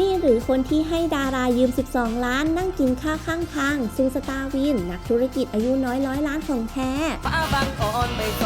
นี่หรือคนที่ให้ดารายืม 12 ล้าน นั่งกินข้าวข้างทาง ซูสตาวิน นักธุรกิจอายุน้อยร้อยล้านของแท้ป้าบางอ่อนไปโซ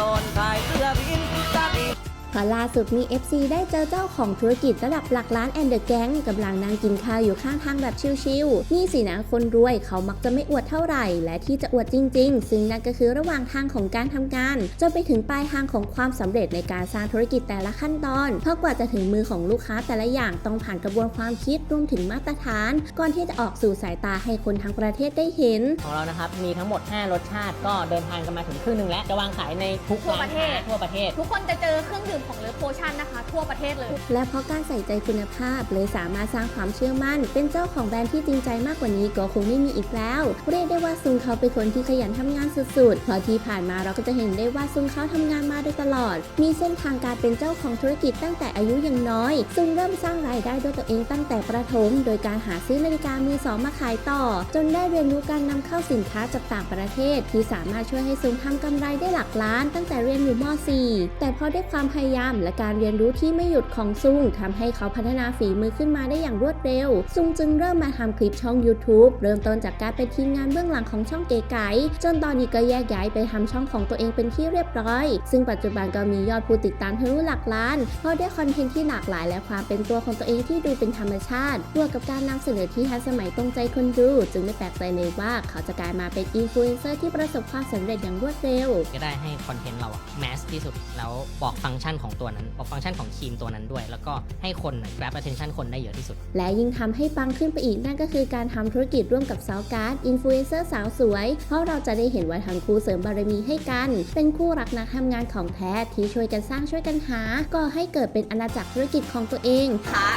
ดีพอล่าสุดมี FC ได้เจอเจ้าของธุรกิจระดับหลักล้านแอนเดอร์แก๊งกำลังนั่งกินข้าวอยู่ข้างทางแบบชิลๆ นี่สินะคนรวยเขามักจะไม่อวดเท่าไหร่ และที่จะอวดจริง ๆ ซึ่งนั่นก็คือระหว่างทางของการทำงานจนไปถึงปลายทางของความสำเร็จในการสร้างธุรกิจแต่ละขั้นตอนเพราะกว่าจะถึงมือของลูกค้าแต่ละอย่างต้องผ่านกระบวนความคิดรวมถึงมาตรฐาน ก่อนที่จะออกสู่สายตาให้คนทั้งประเทศได้เห็น ของเรานะครับมีทั้งหมด 5 รสชาติก็เดินทางกันมาถึงครึ่งหนึ่งแล้วจะวางขายในทุกทั่วร้านประเทศ ค้าทั่วประเทศ ทุกคนจะเจอเครื่องดื่มของเลิฟโพชั่นนะคะ ทั่วประเทศเลย และเพราะการใส่ใจคุณภาพเลยสามารถสร้างความเชื่อมั่น เป็นเจ้าของแบรนด์ที่จริงใจมากกว่านี้ก็คงไม่มีอีกแล้ว เรียกได้ว่าซุงเขาเป็นคนที่ขยันทำงานสุดๆ เพราะที่ผ่านมาเราก็จะเห็นได้ว่าซุงเขาทำงานมาโดยตลอด มีเส้นทางการเป็นเจ้าของธุรกิจตั้งแต่อายุยังน้อย ซุงเริ่มสร้างรายได้ด้วยตัวเองตั้งแต่ประถม โดยการหาซื้อนาฬิกามือสองมาขายต่อ จนได้เรียนรู้การนำเข้าสินค้าจากต่างประเทศ ที่สามารถช่วยให้ซุงทำกำไรได้หลักล้าน ตั้งแต่เรียนอยู่ม .4 แต่พอด้วยความพยยามและการเรียนรู้ที่ไม่หยุดของซุงทำให้เขาพัฒนาฝีมือขึ้นมาได้อย่างรวดเร็ว ซุงจึงเริ่มมาทำคลิปช่อง YouTube เริ่มต้นจากการเป็นทีมงานเบื้องหลังของช่องเก๋ไก๋จนตอนนี้ก็แยกย้ายไปทำช่องของตัวเองเป็นที่เรียบร้อย ซึ่งปัจจุบันก็มียอดผู้ติดตามทะลุหลักล้าน เพราะด้วยคอนเทนต์ที่หลากหลาย และความเป็นตัวของตัวเองที่ดูเป็นธรรมชาติบวกกับการนำเสนอที่ทันสมัยตรงใจคนดู จึงไม่แปลกใจเลยว่าเขาจะกลายมาเป็นอินฟลูเอนเซอร์ที่ประสบความสำเร็จอย่างรวดเร็ว ก็ได้ให้คอนเทนต์เราแมสที่สุดแล้วบอกฟังก์ชันของตัวนั้นบอกฟังก์ชันของครีมตัวนั้นด้วย แล้วก็ให้คน grab attention คนได้เยอะที่สุด และยิ่งทำให้ปังขึ้นไปอีกนั่นก็คือการทำธุรกิจร่วมกับสาวการ์ดอินฟลูเอนเซอร์สาวสวย เพราะเราจะได้เห็นว่าทั้งคู่เสริมบารมีให้กัน เป็นคู่รักนักทำงานของแท้ที่ช่วยกันสร้างช่วยกันหา ก็ให้เกิดเป็นอาณาจักรธุรกิจของตัวเองค่ะ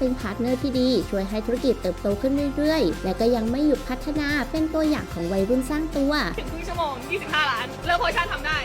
เป็นพาร์ทเนอร์ที่ดี ช่วยให้ธุรกิจเติบโตขึ้นเรื่อยๆ และก็ยังไม่หยุดพัฒนาเป็นตัวอย่างของวัยรุ่นสร้างตัว ถึงครึ่งชั่วโมง 25 ล้าน เลิฟโพชั่นทำได้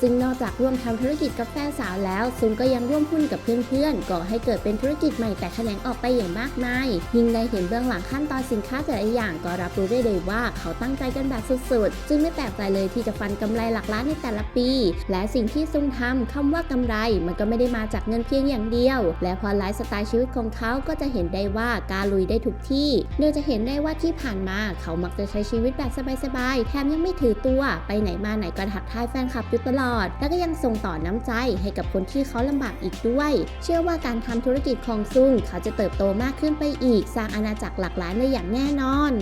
ซึ่งนอกจากร่วมทำธุรกิจกับแฟนสาวแล้ว ซุงก็ยังร่วมหุ้นกับเพื่อนๆ ก่อให้เกิดเป็นธุรกิจใหม่แต่แขนงออกไปอย่างมากมาย ยิ่งได้เห็นเบื้องหลังขั้นตอนสินค้าแต่ละอย่างก็รับรู้ได้เลยว่าเขาตั้งใจกันแบบสุดๆ จึงไม่แปลกใจเลยที่จะฟันกำไรหลักล้านในแต่ละปี และสิ่งที่ซุงทำคำว่ากำไรมันก็ไม่ได้มาจากเงินเพียงอย่างเดียว และพอไลฟ์สไตล์ชีวิตของเขาก็จะเห็นได้ว่าการลุยได้ทุกที่โดยจะเห็นได้ว่าที่ผ่านมาเขามักจะใช้ชีวิตแบบสบายๆ แถมยังไม่ถือตัว ไปไหนมาไหนก็ทักทายแฟนคลับอยู่ตลอดและก็ยังส่งต่อน้ำใจให้กับคนที่เขาลำบากอีกด้วย เชื่อว่าการทำธุรกิจของซุงเขาจะเติบโตมากขึ้นไปอีก สร้างอาณาจักรหลักล้านได้อย่างแน่นอน